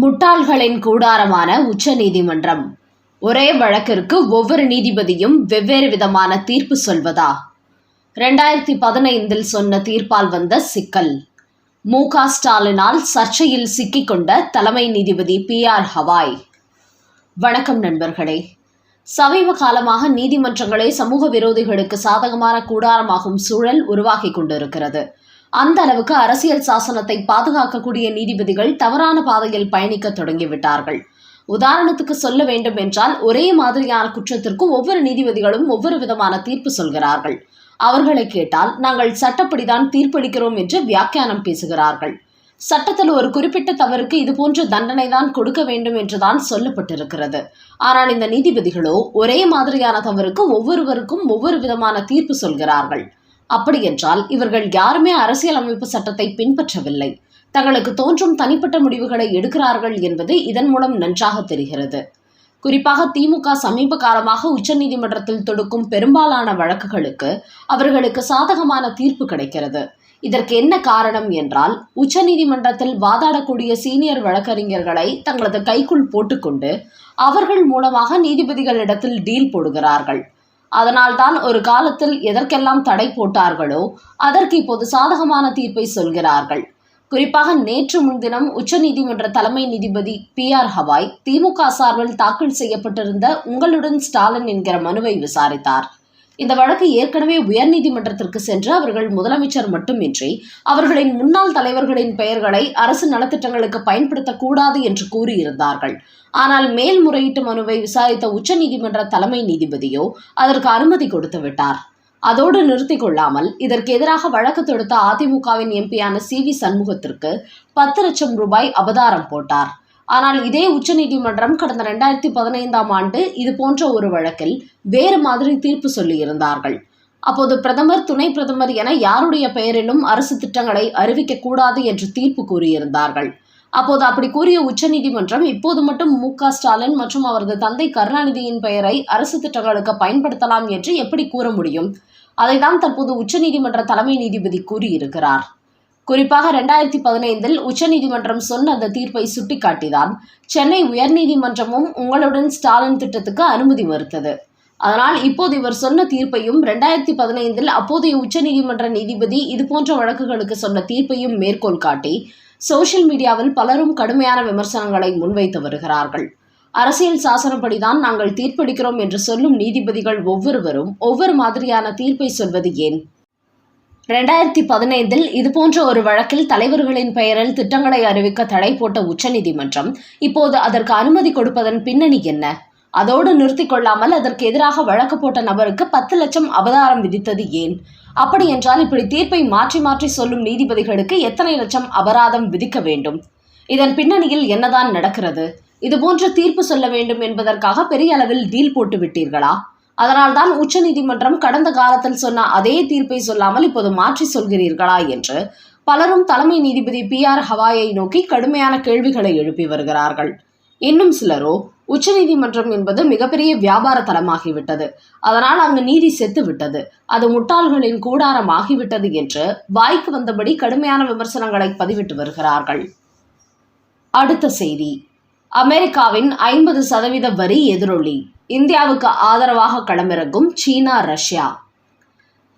முட்டாள்களின் கூடாரமான உச்ச நீதிமன்றம் ஒரே வழக்கிற்கு ஒவ்வொரு நீதிபதியும் வெவ்வேறு விதமான தீர்ப்பு சொல்வதா? ரெண்டாயிரத்தி பதினைந்தில் சொன்ன தீர்ப்பால் வந்த சிக்கல். மு. க. ஸ்டாலினால் சர்ச்சையில் சிக்கிக்கொண்ட தலைமை நீதிபதி பி. ஆர். ஹவாய். வணக்கம் நண்பர்களே. சமீப காலமாக நீதிமன்றங்களே சமூக விரோதிகளுக்கு சாதகமான கூடாரமாகும் சூழல் உருவாகி கொண்டிருக்கிறது. அந்த அளவுக்கு அரசியல் சாசனத்தை பாதுகாக்கக்கூடிய நீதிபதிகள் தவறான பாதையில் பயணிக்க தொடங்கிவிட்டார்கள். உதாரணத்துக்கு சொல்ல வேண்டும் என்றால் ஒரே மாதிரியான குற்றத்திற்கும் ஒவ்வொரு நீதிபதிகளும் ஒவ்வொரு விதமான தீர்ப்பு சொல்கிறார்கள். அவர்களை கேட்டால் நாங்கள் சட்டப்படிதான் தீர்ப்பளிக்கிறோம் என்று வியாக்கியானம் பேசுகிறார்கள். சட்டத்தில் ஒரு குறிப்பிட்ட தவறுக்கு இதுபோன்ற தண்டனை தான் கொடுக்க வேண்டும் என்றுதான் சொல்லப்பட்டிருக்கிறது. ஆனால் இந்த நீதிபதிகளோ ஒரே மாதிரியான தவறுக்கு ஒவ்வொருவருக்கும் ஒவ்வொரு விதமான தீர்ப்பு சொல்கிறார்கள். அப்படியென்றால் இவர்கள் யாருமே அரசியலமைப்பு சட்டத்தை பின்பற்றவில்லை. தங்களுக்கு தோன்றும் தனிப்பட்ட முடிவுகளை எடுக்கிறார்கள் என்பது இதன் மூலம் நன்றாக தெரிகிறது. குறிப்பாக திமுக சமீப காலமாக உச்சநீதிமன்றத்தில் தொடுக்கும் பெரும்பாலான வழக்குகளுக்கு அவர்களுக்கு சாதகமான தீர்ப்பு கிடைக்கிறது. இதற்கு என்ன காரணம் என்றால் உச்சநீதிமன்றத்தில் வாதாடக்கூடிய சீனியர் வழக்கறிஞர்களை தங்களது கைக்குள் போட்டுக்கொண்டு அவர்கள் மூலமாக நீதிபதிகளிடத்தில் டீல் போடுகிறார்கள். அதனால்தான் ஒரு காலத்தில் எதற்கெல்லாம் தடை போட்டார்களோ அதற்கு இப்போது சாதகமான தீர்ப்பை சொல்கிறார்கள். குறிப்பாக நேற்று முன்தினம் உச்சநீதிமன்ற தலைமை நீதிபதி பி ஆர் ஹவாய் திமுக சார்பில் தாக்கல் செய்யப்பட்டிருந்த உங்களுடன் ஸ்டாலின் என்கிற மனுவை விசாரித்தார். இந்த வழக்கு ஏற்கனவே உயர்நீதிமன்றத்திற்கு சென்று அவர்கள் முதலமைச்சர் மட்டுமின்றி அவர்களின் முன்னாள் தலைவர்களின் பெயர்களை அரசு நலத்திட்டங்களுக்கு பயன்படுத்தக்கூடாது என்று கூறியிருந்தார்கள். ஆனால் மேல்முறையீட்டு மனுவை விசாரித்த உச்சநீதிமன்ற தலைமை நீதிபதியோ அதற்கு அனுமதி கொடுத்து விட்டார். அதோடு நிறுத்தி கொள்ளாமல் இதற்கு எதிராக வழக்கு தொடுத்த அதிமுகவின் எம்பியான சி வி சண்முகத்திற்கு பத்து லட்சம் ரூபாய் அபதாரம் போட்டார். ஆனால் இதே உச்சநீதிமன்றம் கடந்த ரெண்டாயிரத்தி பதினைந்தாம் ஆண்டு இது போன்ற ஒரு வழக்கில் வேறு மாதிரி தீர்ப்பு சொல்லியிருந்தார்கள். அப்போது பிரதமர் துணை பிரதமர் என யாருடைய பெயரிலும் அரசு திட்டங்களை அறிவிக்க கூடாது என்று தீர்ப்பு கூறியிருந்தார்கள். அப்போது அப்படி கூறிய உச்சநீதிமன்றம் இப்போது மட்டும் மு க ஸ்டாலின் மற்றும் அவரது தந்தை கருணாநிதியின் பெயரை அரசு திட்டங்களுக்கு பயன்படுத்தலாம் என்று எப்படி கூற முடியும்? அதைதான் தற்போது உச்சநீதிமன்ற தலைமை நீதிபதி கூறியிருக்கிறார். குறிப்பாக ரெண்டாயிரத்தி பதினைந்தில் உச்சநீதிமன்றம் சொன்ன அந்த தீர்ப்பை சுட்டிக்காட்டிதான். சென்னை உயர்நீதிமன்றமும் உங்களுடன் ஸ்டாலின் திட்டத்துக்கு அனுமதி மறுத்தது. அதனால் இப்போது இவர் சொன்ன தீர்ப்பையும் ரெண்டாயிரத்தி பதினைந்தில் அப்போதைய உச்சநீதிமன்ற நீதிபதி இதுபோன்ற வழக்குகளுக்கு சொன்ன தீர்ப்பையும் மேற்கோள் காட்டி சோஷியல் மீடியாவில் பலரும் கடுமையான விமர்சனங்களை முன்வைத்து வருகிறார்கள். அரசியல் சாசனப்படிதான் நாங்கள் தீர்ப்பளிக்கிறோம் என்று சொல்லும் நீதிபதிகள் ஒவ்வொருவரும் ஒவ்வொரு மாதிரியான தீர்ப்பை சொல்வது ஏன்? ரெண்டாயிரத்தி பதினைந்தில் இதுபோன்ற ஒரு வழக்கில் தலைவர்களின் பெயரில் திட்டங்களை அறிவிக்க தடை போட்ட உச்சநீதிமன்றம் இப்போது அதற்கு அனுமதி கொடுப்பதன் பின்னணி என்ன? அதோடு நிறுத்தி கொள்ளாமல் அதற்கு எதிராக வழக்கு போட்ட நபருக்கு பத்து லட்சம் அபதாரம் விதித்தது ஏன்? அப்படி என்றால் இப்படி தீர்ப்பை மாற்றி மாற்றி சொல்லும் நீதிபதிகளுக்கு எத்தனை லட்சம் அபராதம் விதிக்க வேண்டும்? இதன் பின்னணியில் என்னதான் நடக்கிறது? இதுபோன்ற தீர்ப்பு சொல்ல வேண்டும் என்பதற்காக பெரிய அளவில் டீல் போட்டு விட்டீர்களா? அதனால்தான் உச்சநீதிமன்றம் கடந்த காலத்தில் சொன்ன அதே தீர்ப்பை சொல்லாமல் இப்போது மாற்றி சொல்கிறீர்களா என்று பலரும் தலைமை நீதிபதி பி ஆர் ஹவாயை நோக்கி கடுமையான கேள்விகளை எழுப்பி வருகிறார்கள். இன்னும் சிலரோ உச்சநீதிமன்றம் என்பது மிகப்பெரிய வியாபார தலமாகிவிட்டது அதனால் அங்கு நீதி செத்து விட்டது அது முட்டாள்களின் கூடாரம் ஆகிவிட்டது என்று வாய்க்கு வந்தபடி கடுமையான விமர்சனங்களை பதிவிட்டு வருகிறார்கள். அடுத்த செய்தி. அமெரிக்காவின் ஐம்பது சதவீத வரி எதிரொலி. இந்தியாவுக்கு ஆதரவாக களமிறங்கும் சீனா ரஷ்யா.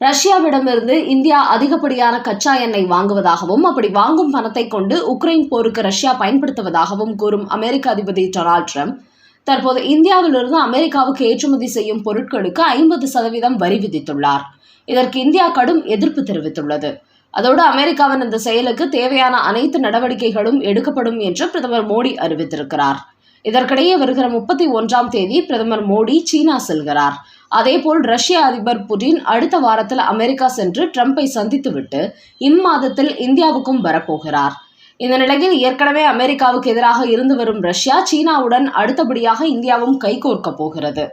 ரஷ்யாவிடமிருந்து இந்தியா அதிகப்படியான கச்சா எண்ணெய் வாங்குவதாகவும் அப்படி வாங்கும் பணத்தை கொண்டு உக்ரைன் போருக்கு ரஷ்யா பயன்படுத்துவதாகவும் கூறும் அமெரிக்க அதிபதி டொனால்ட் ட்ரம்ப். தற்போது இந்தியாவிலிருந்து அமெரிக்காவுக்கு ஏற்றுமதி செய்யும் பொருட்களுக்கு ஐம்பது சதவீதம் வரி விதித்துள்ளார். இதற்கு இந்தியா கடும் எதிர்ப்பு தெரிவித்துள்ளது. அதோடு அமெரிக்காவின் இந்த செயலுக்கு தேவையான அனைத்து நடவடிக்கைகளும் எடுக்கப்படும் என்று பிரதமர் மோடி அறிவித்திருக்கிறார். இதற்கிடையே வருகிற முப்பத்தி ஒன்றாம் தேதி பிரதமர் மோடி சீனா செல்கிறார். அதேபோல் ரஷ்ய அதிபர் புடின் அடுத்த வாரத்தில் அமெரிக்கா சென்று ட்ரம்பை சந்தித்துவிட்டு இம்மாதத்தில் இந்தியாவுக்கும் வரப்போகிறார். இந்த நிலையில் ஏற்கனவே அமெரிக்காவுக்கு எதிராக இருந்து வரும் ரஷ்யா சீனாவுடன் அடுத்தபடியாக இந்தியாவும் கைகோர்க்க போகிறது.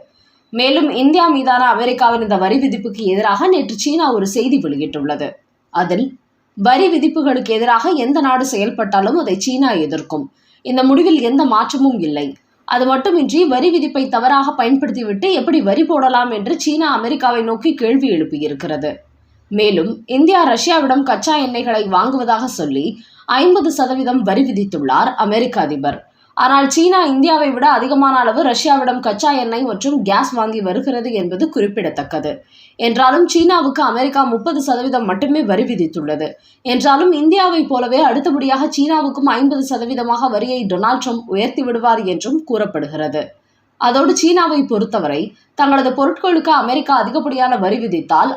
மேலும் இந்தியா மீதான அமெரிக்காவின் இந்த வரி விதிப்புக்கு எதிராக நேற்று சீனா ஒரு செய்தி வெளியிட்டுள்ளது. அதில் வரி விதிப்புகளுக்கு எதிராக எந்த நாடு செயல்பட்டாலும் அதை சீனா எதிர்க்கும். இந்த முடிவில் எந்த மாற்றமும் இல்லை. அது மட்டுமின்றி வரி விதிப்பை தவறாக பயன்படுத்திவிட்டு எப்படி வரி போடலாம் என்று சீனா அமெரிக்காவை நோக்கி கேள்வி எழுப்பியிருக்கிறது. மேலும் இந்தியா ரஷ்யாவிடம் கச்சா எண்ணெய்களை வாங்குவதாக சொல்லி ஐம்பது சதவீதம் வரி விதித்துள்ளார் அமெரிக்க அதிபர். ஆனால் சீனா இந்தியாவை விட அதிகமான அளவு ரஷ்யாவிடம் கச்சா எண்ணெய் மற்றும் கேஸ் வாங்கி வருகிறது என்பது குறிப்பிடத்தக்கது. என்றாலும் சீனாவுக்கு அமெரிக்கா முப்பது சதவீதம் மட்டுமே வரி விதித்துள்ளது. என்றாலும் இந்தியாவைப் போலவே அடுத்தபடியாக சீனாவுக்கும் ஐம்பது சதவீதமாக வரியை டொனால்ட் ட்ரம்ப் உயர்த்தி விடுவார் என்றும் கூறப்படுகிறது. அதோடு சீனாவை பொறுத்தவரை தங்களது பொருட்களுக்கு அமெரிக்கா அதிகப்படியான வரி விதித்தால்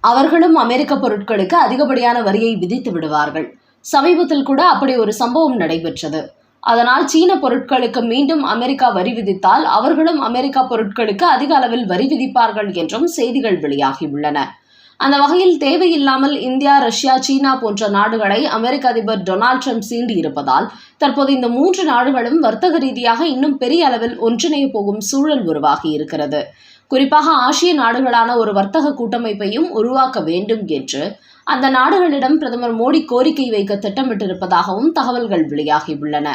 அவர்களும் அமெரிக்க பொருட்களுக்கு அதிகப்படியான வரியை விதித்து விடுவார்கள். சமீபத்தில் கூட அப்படி ஒரு சம்பவம் நடைபெற்றது. அதனால் சீன பொருட்களுக்கு மீண்டும் அமெரிக்கா வரி விதித்தால் அவர்களும் அமெரிக்கா பொருட்களுக்கு அதிக அளவில் வரி விதிப்பார்கள் என்றும் செய்திகள் வெளியாகியுள்ளன. அந்த வகையில் தேவையில்லாமல் இந்தியா ரஷ்யா சீனா போன்ற நாடுகளை அமெரிக்க அதிபர் டொனால்ட் ட்ரம்ப் சீண்டி இருப்பதால் தற்போது இந்த மூன்று நாடுகளும் வர்த்தக ரீதியாக இன்னும் பெரிய அளவில் ஒன்றிணைய போகும் சூழல் உருவாகி இருக்கிறது. குறிப்பாக ஆசிய நாடுகளான ஒரு வர்த்தக கூட்டமைப்பையும் உருவாக்க வேண்டும் என்று அந்த நாடுகளிடம் பிரதமர் மோடி கோரிக்கை வைக்க திட்டமிட்டிருப்பதாகவும் தகவல்கள் வெளியாகியுள்ளன.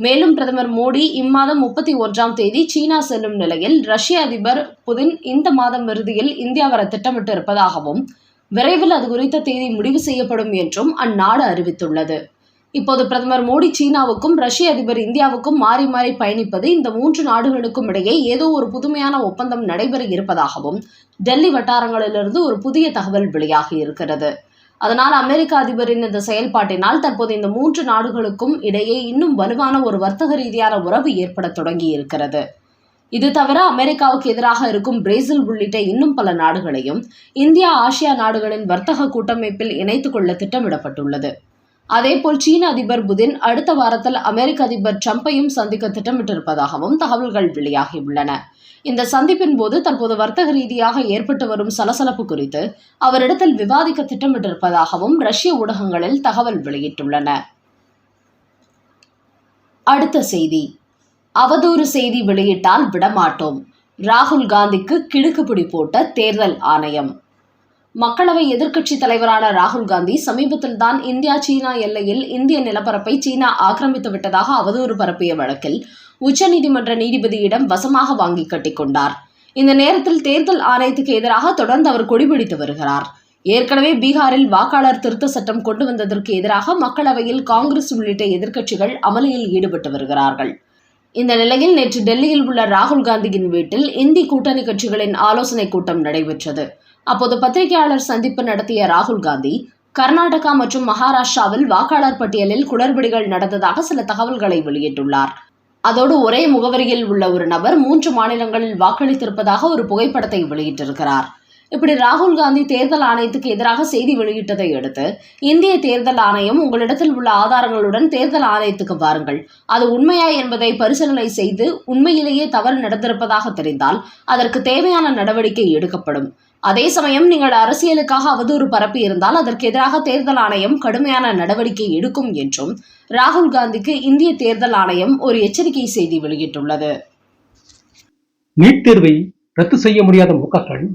மேலும் பிரதமர் மோடி இம்மாதம் முப்பத்தி ஒன்றாம் தேதி சீனா செல்லும் நிலையில் ரஷ்ய அதிபர் புதின் இந்த மாதம் இறுதியில் இந்தியா வர திட்டமிட்டு இருப்பதாகவும் விரைவில் அது குறித்த தேதி முடிவு செய்யப்படும் என்றும் அந்நாடு அறிவித்துள்ளது. இப்போது பிரதமர் மோடி சீனாவுக்கும் ரஷ்ய அதிபர் இந்தியாவுக்கும் மாறி மாறி பயணிப்பது இந்த மூன்று நாடுகளுக்கும் இடையே ஏதோ ஒரு புதுமையான ஒப்பந்தம் நடைபெற இருப்பதாகவும் டெல்லி வட்டாரங்களிலிருந்து ஒரு புதிய தகவல் வெளியாகி இருக்கிறது. அதனால் அமெரிக்க அதிபரின் இந்த செயல்பாட்டினால் தற்போது இந்த மூன்று நாடுகளுக்கும் இடையே இன்னும் வலுவான ஒரு வர்த்தக ரீதியான உறவு ஏற்பட தொடங்கி இருக்கிறது இது தவிர அமெரிக்காவுக்கு எதிராக இருக்கும் பிரேசில் உள்ளிட்ட இன்னும் பல நாடுகளையும் இந்தியா ஆசியா நாடுகளின் வர்த்தக கூட்டமைப்பில் இணைத்துக்கொள்ள திட்டமிடப்பட்டுள்ளது. அதேபோல் சீன அதிபர் புதின் அடுத்த வாரத்தில் அமெரிக்க அதிபர் ட்ரம்பையும் சந்திக்க திட்டமிட்டிருப்பதாகவும் தகவல்கள் வெளியாகியுள்ளன இந்த சந்திப்பின் போது தற்போது வர்த்தக ரீதியாக ஏற்பட்டு வரும் சலசலப்பு குறித்து அவரிடத்தில் விவாதிக்க திட்டமிட்டிருப்பதாகவும் ரஷ்ய ஊடகங்களில் தகவல் வெளியிட்டுள்ளன. அடுத்த செய்தி. அவதூறு செய்தி வெளியிட்டால் விடமாட்டோம். ராகுல் காந்திக்கு கிடுக்குப்பிடி போட்ட தேர்தல் ஆணையம். மக்களவை எதிர்க்கட்சித் தலைவரான ராகுல் காந்தி சமீபத்தில் தான் இந்தியா சீனா எல்லையில் இந்திய நிலப்பரப்பை சீனா ஆக்கிரமித்து விட்டதாக அவதூறு பரப்பிய வழக்கில் உச்சநீதிமன்ற நீதிபதியிடம் வசமாக வாங்கி கட்டிக்கொண்டார் இந்த நேரத்தில் தேர்தல் ஆணையத்துக்கு எதிராக தொடர்ந்து அவர் கொடிபிடித்து வருகிறார். ஏற்கனவே பீகாரில் வாக்காளர் திருத்த சட்டம் கொண்டு வந்ததற்கு எதிராக மக்களவையில் காங்கிரஸ் உள்ளிட்ட எதிர்க்கட்சிகள் அமளியில் ஈடுபட்டு வருகிறார்கள். இந்த நிலையில் நேற்று டெல்லியில் உள்ள ராகுல் காந்தியின் வீட்டில் இந்தி கூட்டணி கட்சிகளின் ஆலோசனைக் கூட்டம் நடைபெற்றது. அப்போது பத்திரிகையாளர் சந்திப்பு நடத்திய ராகுல் காந்தி கர்நாடகா மற்றும் மகாராஷ்டிராவில் வாக்காளர் பட்டியலில் குளறுபடிகள் நடந்ததாக சில தகவல்களை வெளியிட்டுள்ளார். அதோடு ஒரே முகவரியில் உள்ள ஒரு நபர் மூன்று மாநிலங்களில் வாக்களித்திருப்பதாக ஒரு புகைப்படத்தை வெளியிட்டிருக்கிறார். இப்படி ராகுல் காந்தி தேர்தல் ஆணையத்துக்கு எதிராக செய்தி வெளியிட்டதை அடுத்து இந்திய தேர்தல் ஆணையம் உங்களிடத்தில் உள்ள ஆதாரங்களுடன் தேர்தல் ஆணையத்துக்கு வாருங்கள். அது உண்மையா என்பதை பரிசீலனை செய்து உண்மையிலேயே தவறு நடந்திருப்பதாக தெரிந்தால் அதற்கு தேவையான நடவடிக்கை எடுக்கப்படும். அதே சமயம் நீங்கள் அரசியலுக்காக அவதூறு பரப்பி இருந்தால் அதற்கு எதிராக தேர்தல் ஆணையம் கடுமையான நடவடிக்கை எடுக்கும் என்றும் ராகுல் காந்திக்கு இந்திய தேர்தல் ஆணையம் ஒரு எச்சரிக்கை செய்தி வெளியிட்டுள்ளது. நீட் தேர்வை ரத்து செய்ய முடியாத மு க ஸ்டாலின்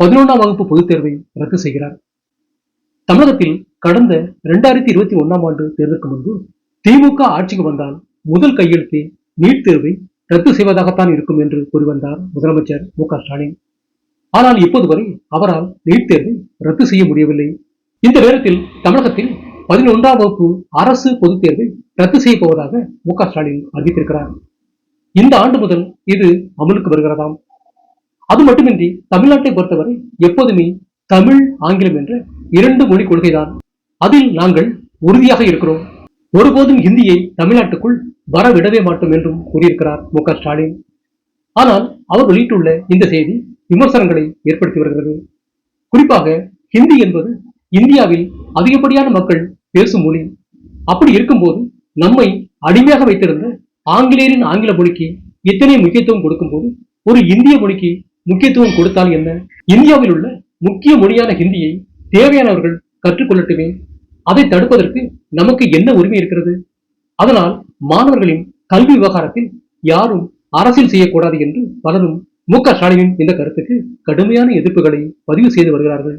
பதினொன்றாம் வகுப்பு பொதுத் தேர்வை ரத்து செய்கிறார். தமிழகத்தில் கடந்த இரண்டாயிரத்தி இருபத்தி ஒன்றாம் ஆண்டு தேர்தலுக்கு முன்பு திமுக ஆட்சிக்கு வந்தால் முதல் கையெழுத்தே நீட் தேர்வை ரத்து செய்வதாகத்தான் இருக்கும் என்று கூறி வந்தார் முதலமைச்சர் மு க ஸ்டாலின். ஆனால் இப்போது வரை அவரால் நீட் தேர்வை ரத்து செய்ய முடியவில்லை. இந்த நேரத்தில் தமிழகத்தில் பதினொன்றாம் வகுப்பு அரசு பொதுத் தேர்வை ரத்து செய்ய போவதாக மு க ஸ்டாலின் அறிவித்திருக்கிறார். இந்த ஆண்டு முதல் இது அமலுக்கு வருகிறதாம். அது மட்டுமின்றி தமிழ்நாட்டை பொறுத்தவரை எப்போதுமே தமிழ் ஆங்கிலம் என்ற இரண்டு மொழி கொள்கைதான். அதில் நாங்கள் உறுதியாக இருக்கிறோம். ஒருபோதும் ஹிந்தியை தமிழ்நாட்டுக்குள் வரவிடவே மாட்டோம் என்றும் கூறியிருக்கிறார் மு க ஸ்டாலின். ஆனால் அவர் வெளியிட்டுள்ள இந்த செய்தி விமர்சனங்களை ஏற்படுத்தி வருகிறது. குறிப்பாக ஹிந்தி என்பது இந்தியாவில் அதிகப்படியான மக்கள் பேசும் மொழி. அப்படி இருக்கும்போது நம்மை அடிமையாக வைத்திருந்த ஆங்கிலேயரின் ஆங்கில மொழிக்கு எத்தனை முக்கியத்துவம் கொடுக்கும்போது ஒரு இந்திய மொழிக்கு முக்கியத்துவம் கொடுத்தால் என்ன? இந்தியாவில் உள்ள முக்கிய மொழியான ஹிந்தியை தேவையானவர்கள் கற்றுக்கொள்ளட்டுமே. அதை தடுப்பதற்கு நமக்கு என்ன உரிமை இருக்கிறது? அதனால் மாணவர்களின் கல்வி விவகாரத்தில் யாரும் அரசியல் செய்யக்கூடாது என்று பலரும் மு க ஸ்டாலினின் இந்த கருத்துக்கு கடுமையான எதிர்ப்புகளை பதிவு செய்து வருகிறார்கள்.